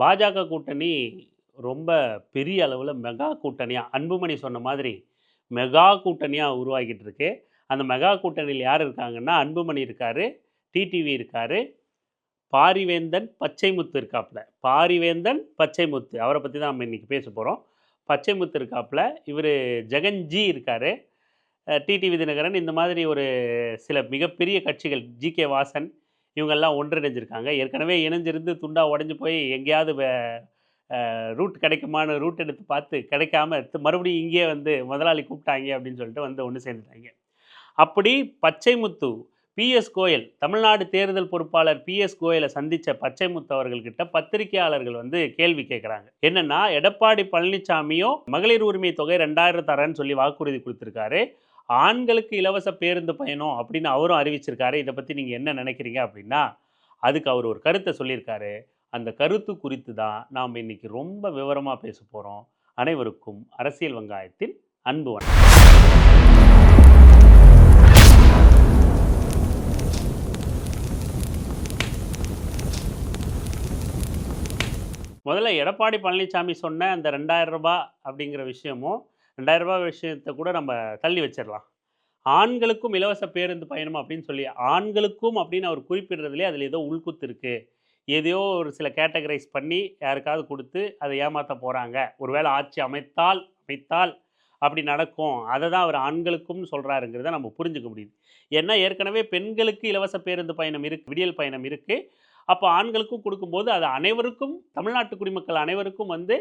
பாஜக கூட்டணி ரொம்ப பெரிய அளவில் மெகா கூட்டணியாக அன்புமணி சொன்ன மாதிரி மெகா கூட்டணியாக உருவாகிட்டு இருக்கு. அந்த மெகா கூட்டணியில் யார் இருக்காங்கன்னா அன்புமணி இருக்கார் டிடிவி இருக்கார் பாரிவேந்தன் பச்சைமுத்து இருக்காப்புல. பாரிவேந்தன் பச்சைமுத்து. அவரை பற்றி தான் நம்ம இன்றைக்கி பேச போகிறோம் பச்சைமுத்து இருக்காப்புல. இவர் ஜெகன்ஜி இருக்கார். டிடிவி தினகரன். இந்த மாதிரி ஒரு சில மிகப்பெரிய கட்சிகள் ஜி கே வாசன் இவங்கெல்லாம் ஒன்றிணைஞ்சிருக்காங்க. ஏற்கனவே இணைஞ்சிருந்து துண்டா உடஞ்சி போய் எங்கேயாவது ரூட் கிடைக்குமான ரூட் எடுத்து பார்த்து கிடைக்காம எடுத்து மறுபடியும் இங்கேயே வந்து முதலாளி கூப்பிட்டாங்க அப்படின்னு சொல்லிட்டு வந்து ஒன்று சேர்ந்துட்டாங்க. அப்படி பச்சைமுத்து பிஎஸ் கோயல் தமிழ்நாடு தேர்தல் பொறுப்பாளர் பிஎஸ் கோயலை சந்தித்த பச்சைமுத்து அவர்கள்கிட்ட பத்திரிகையாளர்கள் வந்து கேள்வி கேட்குறாங்க. என்னென்னா எடப்பாடி பழனிசாமியும் மகளிர் உரிமை தொகை ரெண்டாயிரம் தரேன்னு சொல்லி வாக்குறுதி கொடுத்துருக்காரு. ஆண்களுக்கு இலவச பேருந்து பயணம் அப்படின்னு அவரும் அறிவிச்சிருக்காரு. இதை பற்றி நீங்கள் என்ன நினைக்கிறீங்க அப்படின்னா அதுக்கு அவர் ஒரு கருத்தை சொல்லியிருக்காரு. அந்த கருத்து குறித்து தான் நாம் இன்னைக்கு ரொம்ப விவரமாக பேச போகிறோம் அனைவருக்கும் அரசியல் வெங்காயத்தின் அன்பு வணக்கம். முதல்ல எடப்பாடி பழனிசாமி சொன்ன அந்த ரெண்டாயிரம் ரூபாய் அப்படிங்கிற விஷயமும் ரெண்டாயிரரூபா விஷயத்தை கூட நம்ம தள்ளி வச்சிடலாம். ஆண்களுக்கும் இலவச பேருந்து பயணம் அப்படின்னு சொல்லி ஆண்களுக்கும் அப்படின்னு அவர் குறிப்பிடுறதுலேயே அதில் ஏதோ உள்குத்து இருக்குது எதையோ ஒரு சில கேட்டகரைஸ் பண்ணி யாருக்காவது கொடுத்து அதை ஏமாற்ற போகிறாங்க ஒருவேளை ஆட்சி அமைத்தால் அமைத்தால் அப்படி நடக்கும். அதை தான் அவர் ஆண்களுக்கும் சொல்கிறாருங்கிறத நம்ம புரிஞ்சுக்க முடியுது. ஏன்னா ஏற்கனவே பெண்களுக்கு இலவச பேருந்து பயணம் இருக்கு விடியல் பயணம் இருக்குது அப்போ ஆண்களுக்கும் கொடுக்கும்போது அது அனைவருக்கும் தமிழ்நாட்டு குடிமக்கள் அனைவருக்கும் வந்து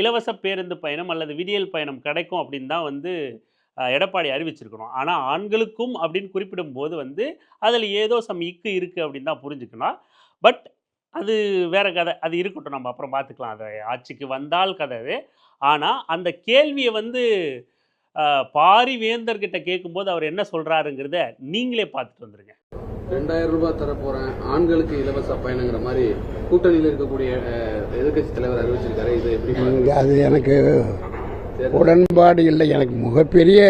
இலவச பேருந்து பயணம் அல்லது விடியல் பயணம் கிடைக்கும் அப்படின்னு தான் வந்து எடப்பாடி அறிவிச்சிருக்கணும். ஆனால் ஆண்களுக்கும் அப்படின்னு குறிப்பிடும்போது வந்து அதில் ஏதோ சம் இக்கு இருக்குது அப்படின்னு தான் புரிஞ்சுக்கணும். பட் அது வேற கதை. அது இருக்கட்டும். நம்ம அப்புறம் பார்த்துக்கலாம் அதை ஆட்சிக்கு வந்தால் கதை அது. ஆனால் அந்த கேள்வியை வந்து பாரிவேந்தர்கிட்ட பாரி வேந்தர்கிட்ட கேட்கும்போது அவர் என்ன சொல்கிறாருங்கிறத நீங்களே பார்த்துட்டு வந்துருங்க. ரெண்டாயிரம் ரூபாய் தர போறேன் ஆண்களுக்கு இலவச பயணங்கிற மாதிரி கூட்டணியில் இருக்கக்கூடிய எதிர்கட்சி தலைவர் அறிவிச்சிருக்காரு. இது எப்படி? அது எனக்கு உடன்பாடு இல்லை. எனக்கு மிகப்பெரிய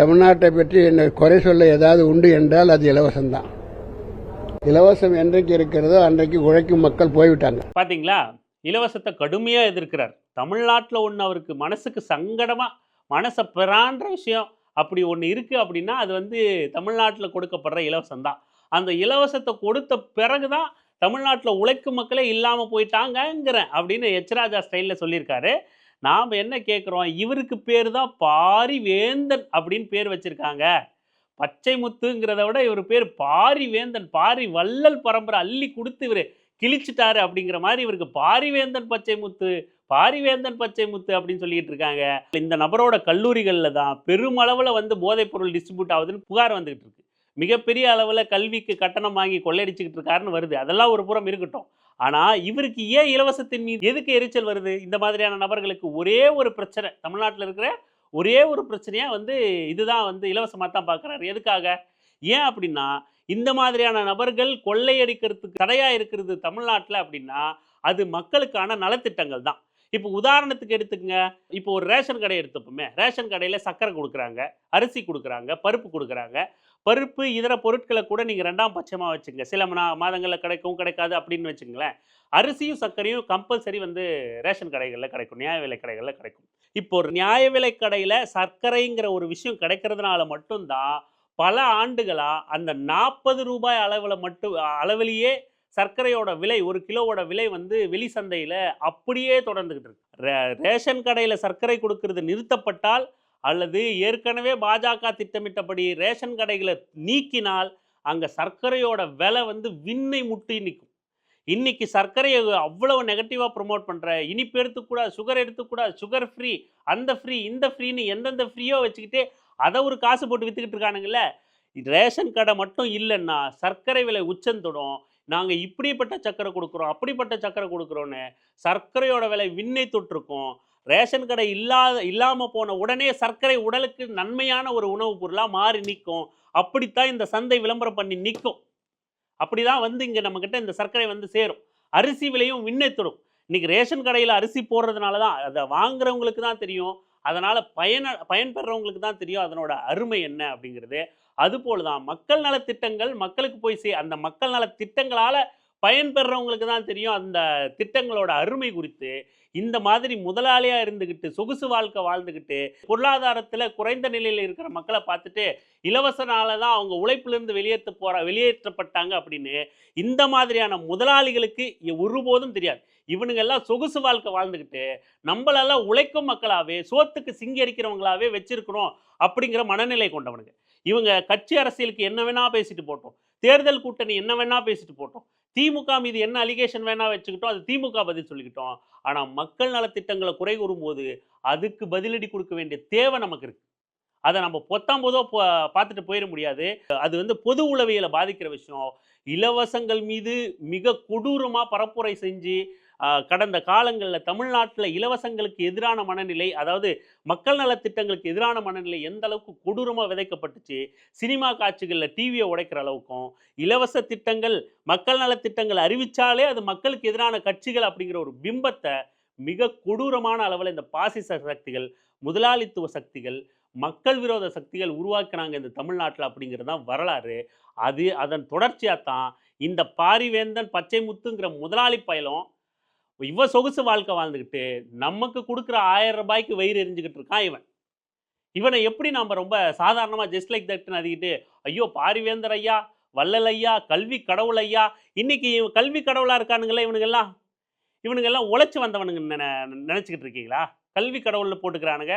தமிழ்நாட்டை பற்றி என்ன குறை சொல்ல ஏதாவது உண்டு என்றால் அது இலவசம்தான். இலவசம் என்றைக்கு இருக்கிறதோ அன்றைக்கு உழைக்கும் மக்கள் போய்விட்டாங்க. பாத்தீங்களா? இலவசத்தை கடுமையாக எதிர்க்கிறார். தமிழ்நாட்டில் ஒன்று அவருக்கு மனசுக்கு சங்கடமாக மனசை பிறான்ற விஷயம். அப்படி ஒன்று இருக்குது அப்படின்னா அது வந்து தமிழ்நாட்டில் கொடுக்கப்படுற இலவசம் தான். அந்த இலவசத்தை கொடுத்த பிறகு தான் தமிழ்நாட்டில் உழைக்கும் மக்களே இல்லாமல் போயிட்டாங்கங்கிறேன் அப்படின்னு எச்ராஜா ஸ்டைலில் சொல்லியிருக்காரு. நாம் என்ன கேட்குறோம்? இவருக்கு பேர் தான் பாரி வேந்தன் அப்படின்னு பேர் வச்சுருக்காங்க. பச்சை முத்துங்கிறத விட இவர் பேர் பாரி வேந்தன் பாரி வள்ளல் பரம்பரை அள்ளி கொடுத்து இவர் கிழிச்சிட்டாரு அப்படிங்கிற மாதிரி இவருக்கு பாரிவேந்தன் பச்சை முத்து பாரிவேந்தன் பச்சை முத்து அப்படின்னு சொல்லிட்டு இருக்காங்க. இந்த நபரோட கல்லூரிகளில் தான் பெருமளவில் வந்து போதைப் பொருள் டிஸ்ட்ரிபியூட் ஆகுதுன்னு புகார் வந்துகிட்டு இருக்கு. மிகப்பெரிய அளவில் கல்விக்கு கட்டணம் வாங்கி கொள்ளையடிச்சுக்கிட்டு இருக்காருன்னு வருது. அதெல்லாம் ஒரு புறம் இருக்கட்டும். ஆனால் இவருக்கு ஏன் இலவசத்தின் மீது எதுக்கு எரிச்சல் வருது? இந்த மாதிரியான நபர்களுக்கு ஒரே ஒரு பிரச்சனை. தமிழ்நாட்டில் இருக்கிற ஒரே ஒரு பிரச்சனையாக வந்து இதுதான் வந்து இலவசமாக தான் பார்க்குறாரு எதுக்காக? ஏன் அப்படின்னா இந்த மாதிரியான நபர்கள் கொள்ளையடிக்கிறதுக்கு தடையாக இருக்கிறது தமிழ்நாட்டில் அப்படின்னா அது மக்களுக்கான நலத்திட்டங்கள் தான். இப்போ உதாரணத்துக்கு எடுத்துக்கங்க. இப்போ ஒரு ரேஷன் கடை எடுத்துப்போமே ரேஷன் கடையில் சர்க்கரை கொடுக்குறாங்க அரிசி கொடுக்குறாங்க பருப்பு கொடுக்குறாங்க. பருப்பு இதர பொருட்களை கூட நீங்கள் ரெண்டாம் பட்சமாக வச்சுங்க. சில மாதங்களில் கிடைக்கும் கிடைக்காது அப்படின்னு வச்சுங்களேன் அரிசியும் சர்க்கரையும் கம்பல்சரி வந்து ரேஷன் கடைகளில் கிடைக்கும் நியாய விலை கடைகளில் கிடைக்கும். இப்போ ஒரு நியாய விலை கடையில் சர்க்கரைங்கிற ஒரு விஷயம் கிடைக்கிறதுனால மட்டும்தான் பல ஆண்டுகளாக அந்த நாற்பது ரூபாய் அளவில் மட்டும் அளவிலேயே சர்க்கரையோட விலை ஒரு கிலோவோட விலை வந்து வெளி சந்தையில் அப்படியே தொடர்ந்துக்கிட்டு இருக்கு. ரே- ரேஷன் கடையில் சர்க்கரை கொடுக்கறது நிறுத்தப்பட்டால் அல்லது ஏற்கனவே பாஜக திட்டமிட்டபடி ரேஷன் கடைகளை நீக்கினால் அங்கே சர்க்கரையோட விலை வந்து விண்ணை முட்டி நிற்கும். இன்னைக்கு சர்க்கரையை அவ்வளவு நெகட்டிவாக ப்ரோமோட் பண்ணுற இனிப்பு எடுத்துக்கூடாது சுகர் எடுத்துக்கூடாது சுகர் ஃப்ரீ அந்த ஃப்ரீ இந்த ஃப்ரீன்னு எந்தெந்த ஃப்ரீயோ வச்சுக்கிட்டே அதை ஒரு காசு போட்டு வித்துக்கிட்டு இருக்கானுங்கல்ல? ரேஷன் கடை மட்டும் இல்லைன்னா சர்க்கரை விலை உச்சந்தொடும் நாங்கள் இப்படிப்பட்ட சர்க்கரை கொடுக்குறோம் அப்படிப்பட்ட சர்க்கரை கொடுக்குறோன்னு சர்க்கரையோட விலை விண்ணை தொட்டிருக்கும். ரேஷன் கடை இல்லாத இல்லாமல் போன உடனே சர்க்கரை உடலுக்கு நன்மையான ஒரு உணவுப் பொருளாக மாறி நிற்கும். அப்படித்தான் இந்த சந்தை விளம்பரம் பண்ணி நிற்கும். அப்படி தான் வந்து இங்கே நம்மக்கிட்ட இந்த சர்க்கரை வந்து சேரும். அரிசி விலையும் விண்ணை தொடும். இன்றைக்கி ரேஷன் கடையில் அரிசி போடுறதுனால தான் அதை வாங்குறவங்களுக்கு தான் தெரியும். அதனால் பயன பயன்பெறவங்களுக்கு தான் தெரியும் அதனோட அருமை என்ன அப்படிங்கிறது. அதுபோல் தான் மக்கள் நலத்திட்டங்கள் மக்களுக்கு போய் சே அந்த மக்கள் நலத் திட்டங்களால் பயன்பெறவங்களுக்கு தான் தெரியும் அந்த திட்டங்களோட அருமை குறித்து. இந்த மாதிரி முதலாளியாக இருந்துக்கிட்டு சொகுசு வாழ்க்கை வாழ்ந்துக்கிட்டு பொருளாதாரத்தில் குறைந்த நிலையில் இருக்கிற மக்களை பார்த்துட்டு இலவசனால தான் அவங்க உழைப்பிலிருந்து வெளியேற்ற போகிற வெளியேற்றப்பட்டாங்க அப்படின்னு இந்த மாதிரியான முதலாளிகளுக்கு ஒருபோதும் தெரியாது. இவனுங்க எல்லாம் சொகுசு வாழ்க்கை வாழ்ந்துக்கிட்டு நம்மளெல்லாம் உழைக்கும் மக்களாகவே சோத்துக்கு சிங்கரிக்கிறவங்களாவே வச்சிருக்கிறோம் அப்படிங்கிற மனநிலை கொண்டவனுங்க. இவங்க கட்சி அரசியலுக்கு என்ன வேணா பேசிட்டு போட்டோம். தேர்தல் கூட்டணி என்ன வேணா பேசிட்டு போட்டோம். திமுக மீது என்ன அலிகேஷன் வேணா வச்சுக்கிட்டோம் அது திமுக பதில் சொல்லிக்கிட்டோம். ஆனால் மக்கள் நலத்திட்டங்களை குறை கூறும்போது அதுக்கு பதிலடி கொடுக்க வேண்டிய தேவை நமக்கு இருக்கு. அதை நம்ம பொத்தாம் போதோ பார்த்துட்டு போயிட முடியாது. அது வந்து பொது உளவியலை பாதிக்கிற விஷயம். இலவசங்கள் மீது மிக கொடூரமாக பரப்புரை செஞ்சு கடந்த காலங்களில் தமிழ்நாட்டில் இலவசங்களுக்கு எதிரான மனநிலை அதாவது மக்கள் நலத்திட்டங்களுக்கு எதிரான மனநிலை எந்த அளவுக்கு கொடூரமாக விதைக்கப்பட்டுச்சு சினிமா காட்சிகளில் டிவியை உடைக்கிற அளவுக்கும் இலவச திட்டங்கள் மக்கள் நலத்திட்டங்கள் அறிவித்தாலே அது மக்களுக்கு எதிரான கட்சிகள் அப்படிங்கிற ஒரு பிம்பத்தை மிக கொடூரமான அளவில் இந்த பாசிச சக்திகள் முதலாளித்துவ சக்திகள் மக்கள் விரோத சக்திகள் உருவாக்குனாங்க இந்த தமிழ்நாட்டில் அப்படிங்கிறது தான் வரலாறு. அது அதன் தொடர்ச்சியாக தான் இந்த பாரிவேந்தன் பச்சை முத்துங்கிற முதலாளி பயலும் இவ சொகுசு வாழ்க்கை வாழ்ந்துக்கிட்டு நமக்கு கொடுக்குற ஆயிரம் ரூபாய்க்கு வயிறு எரிஞ்சுக்கிட்டு இருக்கான் இவன். இவனை எப்படி நம்ம ரொம்ப சாதாரணமாக ஜஸ்ட் லைக் தட்னு அதிக்கிட்டு ஐயோ பாரிவேந்தர் ஐயா வள்ளல் ஐயா கல்வி கடவுள் ஐயா இன்னைக்கு இவன் கல்வி கடவுளாக இருக்கானுங்களே இவனுங்கெல்லாம். இவனுங்கெல்லாம் உழைச்சி வந்தவனுங்க நினச்சிக்கிட்டு இருக்கீங்களா? கல்வி கடவுளில் போட்டுக்கிறானுங்க.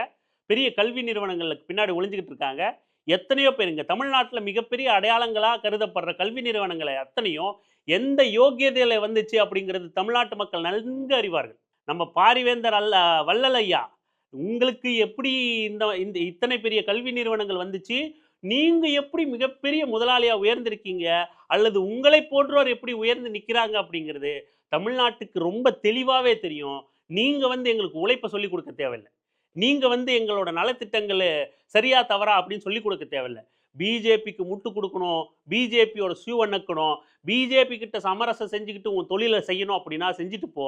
பெரிய கல்வி நிறுவனங்களுக்கு பின்னாடி ஒளிஞ்சிக்கிட்டு இருக்காங்க. எத்தனையோ பேர் இங்கே தமிழ்நாட்டில் மிகப்பெரிய அடையாளங்களாக கருதப்படுற கல்வி நிறுவனங்களை அத்தனையும் எந்த யோகியதையில வந்துச்சு அப்படிங்கிறது தமிழ்நாட்டு மக்கள் நன்கு அறிவார்கள். நம்ம பாரிவேந்தர் அல்ல வல்லலையா உங்களுக்கு எப்படி இந்த இந்த இத்தனை பெரிய கல்வி நிறுவனங்கள் வந்துச்சு? நீங்கள் எப்படி மிகப்பெரிய முதலாளியாக உயர்ந்திருக்கீங்க? அல்லது உங்களை போன்றோர் எப்படி உயர்ந்து நிற்கிறாங்க அப்படிங்கிறது தமிழ்நாட்டுக்கு ரொம்ப தெளிவாகவே தெரியும். நீங்கள் வந்து எங்களுக்கு உழைப்பை சொல்லிக் கொடுக்க தேவையில்லை. நீங்கள் வந்து எங்களோட நலத்திட்டங்கள் சரியா தவறா அப்படின்னு சொல்லி கொடுக்க தேவையில்லை. பிஜேபிக்கு முட்டு கொடுக்கணும் பிஜேபியோட ஷூ அணக்கணும் பிஜேபி கிட்ட சமரசம் செஞ்சுக்கிட்டு உன் தொழிலை செய்யணும் அப்படின்னா செஞ்சுட்டு போ.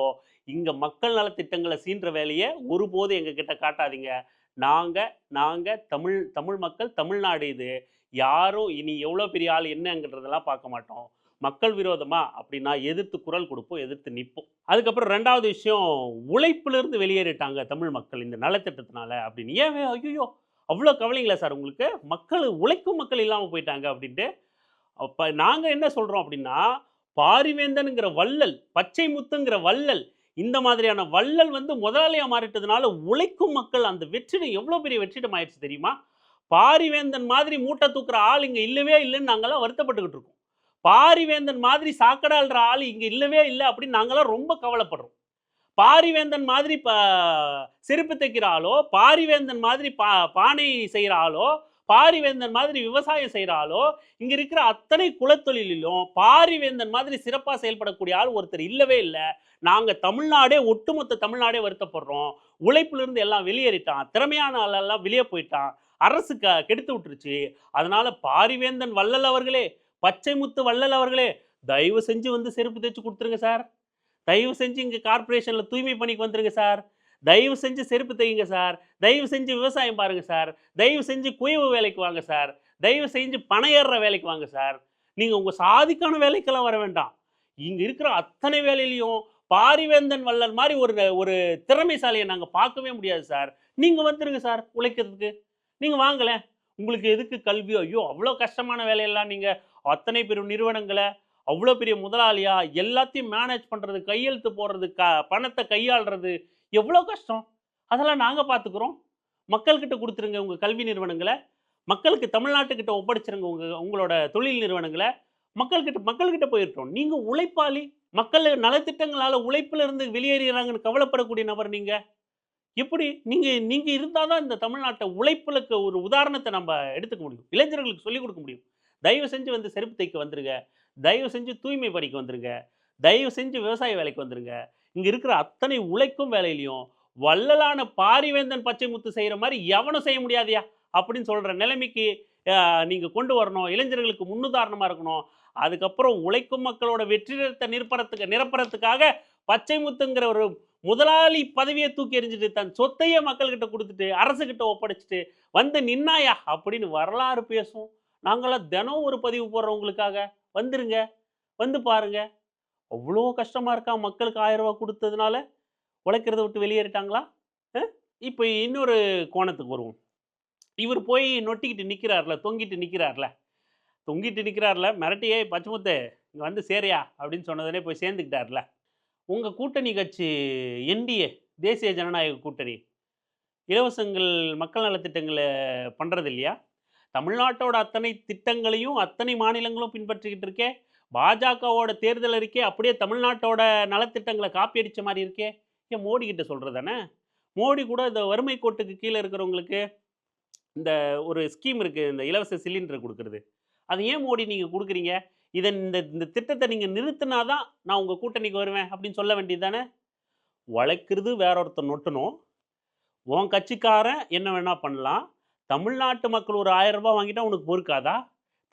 இங்கே மக்கள் நலத்திட்டங்களை சீன்ற வேலையை ஒருபோதும் எங்க கிட்ட காட்டாதீங்க. நாங்கள் நாங்கள் தமிழ் தமிழ் மக்கள் தமிழ்நாடு இது. யாரும் இனி எவ்வளோ பெரிய ஆள் என்னங்கிறதெல்லாம் பார்க்க மாட்டோம். மக்கள் விரோதமா அப்படின்னா எதிர்த்து குரல் கொடுப்போம் எதிர்த்து நிற்போம். அதுக்கப்புறம் ரெண்டாவது விஷயம் உழைப்பிலிருந்து வெளியேறிட்டாங்க தமிழ் மக்கள் இந்த நலத்திட்டத்தினால அப்படின்னு. ஏன் ஐயோ அவ்வளோ கவலைங்களா சார் உங்களுக்கு. மக்கள் உழைக்கும் மக்கள் இல்லாமல் போயிட்டாங்க அப்படின்ட்டு. அப்போ நாங்கள் என்ன சொல்கிறோம் அப்படின்னா பாரிவேந்தனுங்கிற வள்ளல் பச்சை முத்துங்கிற வள்ளல் இந்த மாதிரியான வள்ளல் வந்து முதலாளியாக மாறிட்டதுனால உழைக்கும் மக்கள் அந்த வெற்றிடம் எவ்வளோ பெரிய வெற்றிடம் ஆயிடுச்சு தெரியுமா? பாரிவேந்தன் மாதிரி மூட்டை தூக்குற ஆள் இங்கே இல்லவே இல்லைன்னு நாங்களாம் வருத்தப்பட்டுக்கிட்டு இருக்கோம். பாரிவேந்தன் மாதிரி சாக்கடாள்ற ஆள் இங்கே இல்லவே இல்லை அப்படின்னு நாங்களாம் ரொம்ப கவலைப்படுறோம். பாரிவேந்தன் மாதிரி ப செருப்பு தைக்கிற ஆளோ பாரிவேந்தன் மாதிரி பா பானை செய்கிற ஆளோ பாரிவேந்தன் மாதிரி விவசாயம் செய்கிறாலோ இங்கே இருக்கிற அத்தனை குலத்தொழிலும் பாரிவேந்தன் மாதிரி சிறப்பாக செயல்படக்கூடிய ஆள் ஒருத்தர் இல்லவே இல்லை. நாங்கள் தமிழ்நாடே ஒட்டுமொத்த தமிழ்நாடே வருத்தப்படுறோம். உழைப்பிலிருந்து எல்லாம் வெளியேறிட்டான். திறமையான ஆளெல்லாம் வெளியே போயிட்டான். அரசு க கெடுத்து விட்டுருச்சு. அதனால பாரிவேந்தன் வள்ளல் அவர்களே பச்சை முத்து வள்ளல் அவர்களே தயவு செஞ்சு வந்து செருப்பு தைச்சு கொடுத்துருங்க சார். தயவு செஞ்சு இங்கே கார்ப்பரேஷனில் தூய்மை பணிக்கு வந்துருங்க சார். தயவு செஞ்சு செருப்பு தையுங்க சார். தயவு செஞ்சு விவசாயம் பாருங்கள் சார். தயவு செஞ்சு குயவு வேலைக்கு வாங்க சார். தயவு செஞ்சு பணம் ஏறுற வேலைக்கு வாங்க சார். நீங்கள் உங்கள் சாதிக்கான வேலைக்கெல்லாம் வர வேண்டாம். இங்கே இருக்கிற அத்தனை வேலையிலையும் பாரிவேந்தன் வல்லல் மாதிரி ஒரு ஒரு திறமைசாலியை நாங்கள் பார்க்கவே முடியாது சார். நீங்கள் வந்துருங்க சார் உழைக்கிறதுக்கு. நீங்கள் வாங்கலை உங்களுக்கு எதுக்கு கல்வியோ ஐயோ அவ்வளோ கஷ்டமான வேலையெல்லாம் நீங்கள் அத்தனை பெரும் நிறுவனங்களை அவ்வளோ பெரிய முதலாளியா? எல்லாத்தையும் மேனேஜ் பண்ணுறது கையெழுத்து போடுறது க பணத்தை கையாளுறது எவ்வளோ கஷ்டம்? அதெல்லாம் நாங்கள் பார்த்துக்குறோம் மக்கள்கிட்ட கொடுத்துருங்க உங்கள் கல்வி நிறுவனங்களை. மக்களுக்கு தமிழ்நாட்டுக்கிட்ட ஒப்படைச்சிருங்க உங்கள் உங்களோட தொழில் நிறுவனங்களை. மக்கள்கிட்ட மக்கள்கிட்ட போயிட்டோம் நீங்கள் உழைப்பாளி. மக்கள் நலத்திட்டங்களால் உழைப்பிலிருந்து இருந்து வெளியேறுகிறாங்கன்னு கவலைப்படக்கூடிய நபர் நீங்கள் எப்படி? நீங்கள் நீங்கள் இருந்தால் தான் இந்த தமிழ்நாட்டை உழைப்புలకు ஒரு உதாரணத்தை நம்ம எடுத்துக்க முடியும். இளைஞர்களுக்கு சொல்லிக் கொடுக்க முடியும். தயவு செஞ்சு வந்து செருப்பு தைக்க வந்துருங்க. தயவு செஞ்சு தூய்மை பணிக்கு வந்துருங்க. தயவு செஞ்சு விவசாய வேலைக்கு வந்துருங்க. இங்கே இருக்கிற அத்தனை உழைக்கும் வேலையிலையும் வள்ளலான பாரிவேந்தன் பச்சை முத்து செய்கிற மாதிரி எவனும் செய்ய முடியாதியா? அப்படின்னு சொல்கிற நிலைமைக்கு நீங்கள் கொண்டு வரணும். இளைஞர்களுக்கு முன்னுதாரணமாக இருக்கணும். அதுக்கப்புறம் உழைக்கும் மக்களோட வெற்றிடத்தை நிரப்புறதுக்கு நிரப்புறத்துக்காக பச்சை முத்துங்கிற ஒரு முதலாளி பதவியை தூக்கி எறிஞ்சிட்டு தன் சொத்தையே மக்கள்கிட்ட கொடுத்துட்டு அரசுக்கிட்ட ஒப்படைச்சிட்டு வந்து நின்னாயா? அப்படின்னு வரலாறு பேசும். நாங்களாம் தினம் ஒரு பதிவு போடுறவங்களுக்காக வந்துருங்க வந்து பாருங்க. அவ்வளோ கஷ்டமாக இருக்கா? மக்களுக்கு ஆயிரம் ரூபா கொடுத்ததுனால உழைக்கிறத விட்டு வெளியேறிட்டாங்களா? இப்போ இன்னொரு கோணத்துக்கு வருவோம். இவர் போய் நொட்டிக்கிட்டு நிற்கிறார்ல தொங்கிட்டு நிற்கிறார்ல தொங்கிட்டு நிற்கிறார்ல மிரட்டியே பச்சைமுத்து இங்கே வந்து சேரியா அப்படின்னு சொன்னதுனே போய் சேர்ந்துக்கிட்டார்ல. உங்கள் கூட்டணி கட்சி என்டிஏ தேசிய ஜனநாயக கூட்டணி இலவசங்கள் மக்கள் நலத்திட்டங்களை பண்ணுறது இல்லையா தமிழ்நாட்டோட அத்தனை திட்டங்களையும் அத்தனை மாநிலங்களும் பின்பற்றிக்கிட்டு இருக்கே. பாஜகவோட தேர்தல் அறிக்கை அப்படியே தமிழ்நாட்டோட நலத்திட்டங்களை காப்பி அடித்த மாதிரி இருக்கே. ஏன் மோடி கிட்ட சொல்கிறது தானே? மோடி கூட இந்த வறுமை கோட்டுக்கு கீழே இருக்கிறவங்களுக்கு இந்த ஒரு ஸ்கீம் இருக்குது இந்த இலவச சிலிண்டர் கொடுக்குறது. அது ஏன் மோடி நீங்கள் கொடுக்குறீங்க? இதை இந்த இந்த திட்டத்தை நீங்கள் நிறுத்தினா தான் நான் உங்கள் கூட்டணிக்கு வருவேன் அப்படின்னு சொல்ல வேண்டியது தானே? உழைக்கிறது வேற ஒருத்தர் நொட்டணும் உன் கட்சிக்காரன் என்ன வேணால் பண்ணலாம். தமிழ்நாட்டு மக்கள் ஒரு ஆயிரம் ரூபாய் வாங்கிட்டா உனக்கு பொறுக்காதா?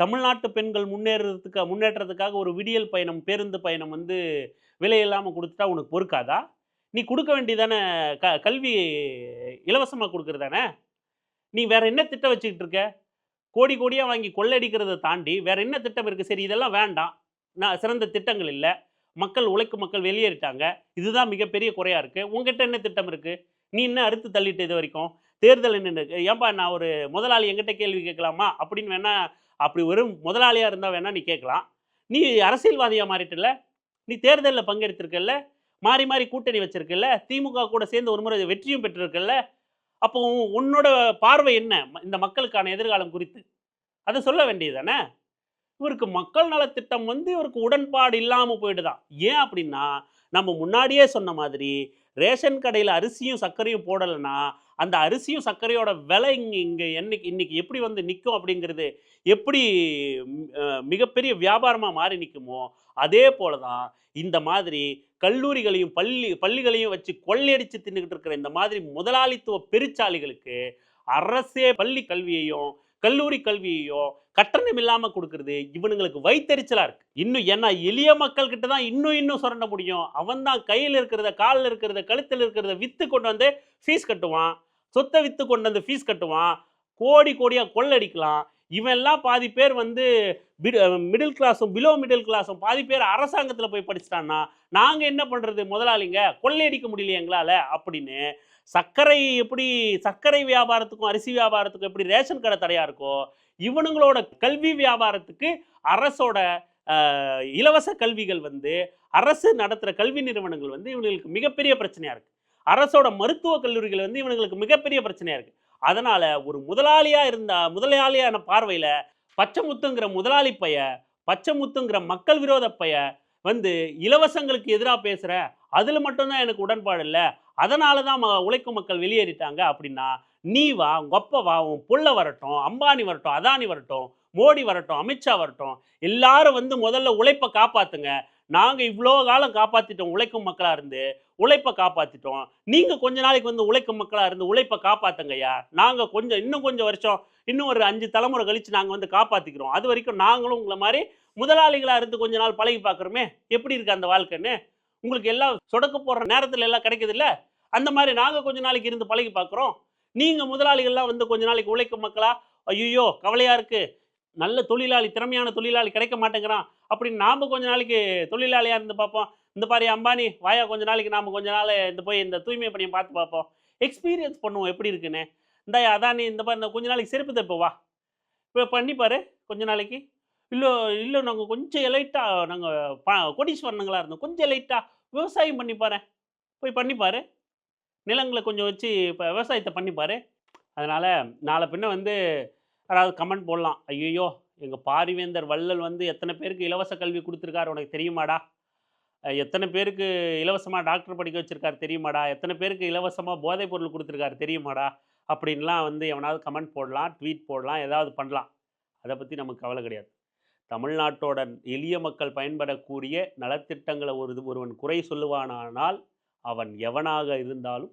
தமிழ்நாட்டு பெண்கள் முன்னேறதுக்கு முன்னேற்றத்துக்காக ஒரு விடியல் பயணம் பேருந்து பயணம் வந்து விலை இல்லாமல் கொடுத்துட்டா உனக்கு பொறுக்காதா? நீ கொடுக்க வேண்டியதானே? க கல்வி இலவசமாக கொடுக்குறதானே? நீ வேற என்ன திட்டம் வச்சுக்கிட்டு இருக்க? கோடி கோடியாக வாங்கி கொள்ளடிக்கிறத தாண்டி வேற என்ன திட்டம் இருக்குது சரி இதெல்லாம் வேண்டாம். நான் சிறந்த திட்டங்கள் இல்லை. மக்கள் உழைக்கும் மக்கள் வெளியேறிட்டாங்க. இதுதான் மிகப்பெரிய குறையாக இருக்குது உங்ககிட்ட என்ன திட்டம் இருக்குது நீ என்ன அறுத்து தள்ளிட்டு இது வரைக்கும்? தேர்தல் என்ன ஏன்பா நான் ஒரு முதலாளி எங்கிட்ட கேள்வி கேட்கலாமா? அப்படின்னு வேணா அப்படி ஒரு முதலாளியாக இருந்தால் வேணா நீ கேட்கலாம். நீ அரசியல்வாதியாக மாறிட்டல நீ தேர்தலில் பங்கெடுத்திருக்கல மாறி மாறி கூட்டணி வச்சிருக்கல திமுக கூட சேர்ந்து ஒரு முறை வெற்றியும் பெற்றிருக்கல அப்போ உன்னோட பார்வை என்ன? இந்த மக்களுக்கான எதிர்காலம் குறித்து. அதை சொல்ல வேண்டியது தானே இவருக்கு மக்கள் நலத்திட்டம் வந்து இவருக்கு உடன்பாடு இல்லாமல் போயிடுதான். ஏன் அப்படின்னா நம்ம முன்னாடியே சொன்ன மாதிரி ரேஷன் கடையில் அரிசியும் சர்க்கரையும் போடலைன்னா அந்த அரிசியும் சர்க்கரையோட விலை இங்கே இங்கே என்னைக்கு இன்றைக்கி எப்படி வந்து நிற்கும் அப்படிங்கிறது எப்படி மிகப்பெரிய வியாபாரமாக மாறி நிற்குமோ அதே போல தான் இந்த மாதிரி கல்லூரிகளையும் பள்ளி பள்ளிகளையும் வச்சு கொள்ளையடித்து தின்னுக்கிட்டு இருக்கிற இந்த மாதிரி முதலாளித்துவ பெருச்சாளிகளுக்கு அரசே பள்ளி கல்வியையும் கல்லூரி கல்வியையோ கட்டணம் இல்லாம கொடுக்கறது இவனுங்களுக்கு வைத்தறிச்சலா இருக்கு. இன்னும் ஏன்னா எளிய மக்கள் கிட்ட தான் இன்னும் இன்னும் சுரண்ட முடியும். அவன் தான் கையில் இருக்கிறத காலில் இருக்கிறத கழுத்தில் இருக்கிறத வித்து கொண்டு வந்து ஃபீஸ் கட்டுவான். சொத்தை வித்து கொண்டு வந்து ஃபீஸ் கட்டுவான். கோடி கோடியாக கொள்ளடிக்கலாம். இவெல்லாம் பாதி பேர் வந்து மிடில் கிளாஸும் பிலோ மிடில் கிளாஸும் பாதி பேர் அரசாங்கத்தில் போய் படிச்சிட்டான்னா நாங்கள் என்ன பண்ணுறது முதலாளிங்க? கொள்ளையடிக்க முடியல எங்களால்? அப்படின்னு சர்க்கரை எப்படி சர்க்கரை வியாபாரத்துக்கும் அரிசி வியாபாரத்துக்கும் எப்படி ரேஷன் கடை தடையாக இருக்கோ இவனுங்களோட கல்வி வியாபாரத்துக்கு அரசோட இலவச கல்விகள் வந்து அரசு நடத்துகிற கல்வி நிறுவனங்கள் வந்து இவங்களுக்கு மிகப்பெரிய பிரச்சனையாக இருக்குது அரசோட மருத்துவ கல்லூரிகள் வந்து இவனுங்களுக்கு மிகப்பெரிய பிரச்சனையாக இருக்குது அதனால் ஒரு முதலாளியாக இருந்த முதலாளியான பார்வையில் பச்சைமுத்துங்கிற முதலாளி பைய பச்சைமுத்துங்கிற மக்கள் விரோத பைய வந்து இலவசங்களுக்கு எதிராக பேசுகிற அதில் மட்டும்தான் எனக்கு உடன்பாடு இல்லை. அதனால தான் உழைக்கும் மக்கள் வெளியேறிட்டாங்க அப்படின்னா நீ வா உங்கள் அப்பா வா உன் புள்ள வரட்டும் அம்பானி வரட்டும் அதானி வரட்டும் மோடி வரட்டும் அமித்ஷா வரட்டும் எல்லாரும் வந்து முதல்ல உழைப்பை காப்பாத்துங்க. நாங்கள் இவ்வளோ காலம் காப்பாற்றிட்டோம் உழைக்கும் மக்களாக இருந்து உழைப்பை காப்பாற்றிட்டோம் நீங்கள் கொஞ்ச நாளைக்கு வந்து உழைக்கும் மக்களாக இருந்து உழைப்பை காப்பாற்றுங்கய்யா நாங்கள் கொஞ்சம் இன்னும் கொஞ்சம் வருஷம் இன்னும் ஒரு அஞ்சு தலைமுறை கழித்து நாங்கள் வந்து காப்பாற்றிக்கிறோம் அது வரைக்கும் நாங்களும் உங்களை மாதிரி முதலாளிகளாக இருந்து கொஞ்ச நாள் பழகி பார்க்குறோமே. எப்படி இருக்கு அந்த வாழ்க்கைன்னு? உங்களுக்கு எல்லாம் சொடக்க போடுற நேரத்தில் எல்லாம் கிடைக்குது இல்லை அந்த மாதிரி நாங்கள் கொஞ்ச நாளைக்கு இருந்து பழகி பார்க்குறோம் நீங்கள் முதலாளிகள்லாம் வந்து கொஞ்ச நாளைக்கு உழைக்கும் மக்களா? ஐயோ கவலையாக இருக்குது நல்ல தொழிலாளி திறமையான தொழிலாளி கிடைக்க மாட்டேங்கிறான். அப்படின்னு நாம் கொஞ்ச நாளைக்கு தொழிலாளியாக இருந்து பார்ப்போம். இந்த மாதிரி அம்பானி வாயா கொஞ்ச நாளைக்கு நாம் கொஞ்ச நாள் இந்த போய் இந்த தூய்மை பணியை பார்த்து பார்ப்போம். எக்ஸ்பீரியன்ஸ் பண்ணுவோம் எப்படி இருக்குன்னு. இந்த அதானி இந்த பாரு கொஞ்ச நாளைக்கு செருப்பு தைப்ப வா. இப்போ பண்ணி பாரு கொஞ்ச நாளைக்கு. இல்லை இல்லை நாங்கள் கொஞ்சம் எலைட்டாக நாங்கள் ப கோடீஸ்வரனுங்களா இருந்தோம். கொஞ்சம் எலைட்டாக விவசாயம் பண்ணிப்பாரு போய் பண்ணிப்பார் நிலங்களை கொஞ்சம் வச்சு இப்போ விவசாயத்தை பண்ணிப்பார் அதனால் நாளை பின்ன வந்து யாராவது கமெண்ட் போடலாம். ஐயோ எங்கள் பாரிவேந்தர் வள்ளல் வந்து எத்தனை பேருக்கு இலவச கல்வி கொடுத்துருக்காரு உனக்கு தெரியுமாடா? எத்தனை பேருக்கு இலவசமாக டாக்டர் படிக்க வச்சுருக்காரு தெரியுமாடா? எத்தனை பேருக்கு இலவசமாக போதைப் பொருள் கொடுத்துருக்காரு தெரியுமாடா? அப்படின்லாம் வந்து எவனாவது கமெண்ட் போடலாம் ட்வீட் போடலாம் ஏதாவது பண்ணலாம். அதை பற்றி நமக்கு கவலை கிடையாது. தமிழ்நாட்டோட எளிய மக்கள் பயன்படக்கூடிய நலத்திட்டங்களை ஒரு ஒருவன் குறை சொல்லுவானானால் அவன் எவனாக இருந்தாலும்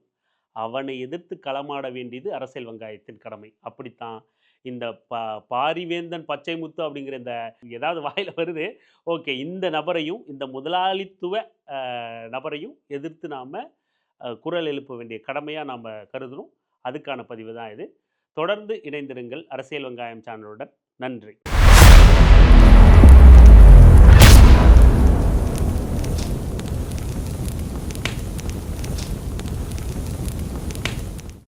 அவனை எதிர்த்து களமாட வேண்டியது அரசியல் வெங்காயத்தின் கடமை. அப்படித்தான் இந்த பா பாரிவேந்தன் பச்சைமுத்து அப்படிங்கிற இந்த ஏதாவது வாயில் வருது. ஓகே இந்த நபரையும் இந்த முதலாளித்துவ நபரையும் எதிர்த்து நாம் குரல் எழுப்ப வேண்டிய கடமையாக நாம் கருதுகிறோம் அதுக்கான பதிவு தான் இது. தொடர்ந்து இணைந்திருங்கள் அரசியல் வெங்காயம் சேனலுடன். நன்றி.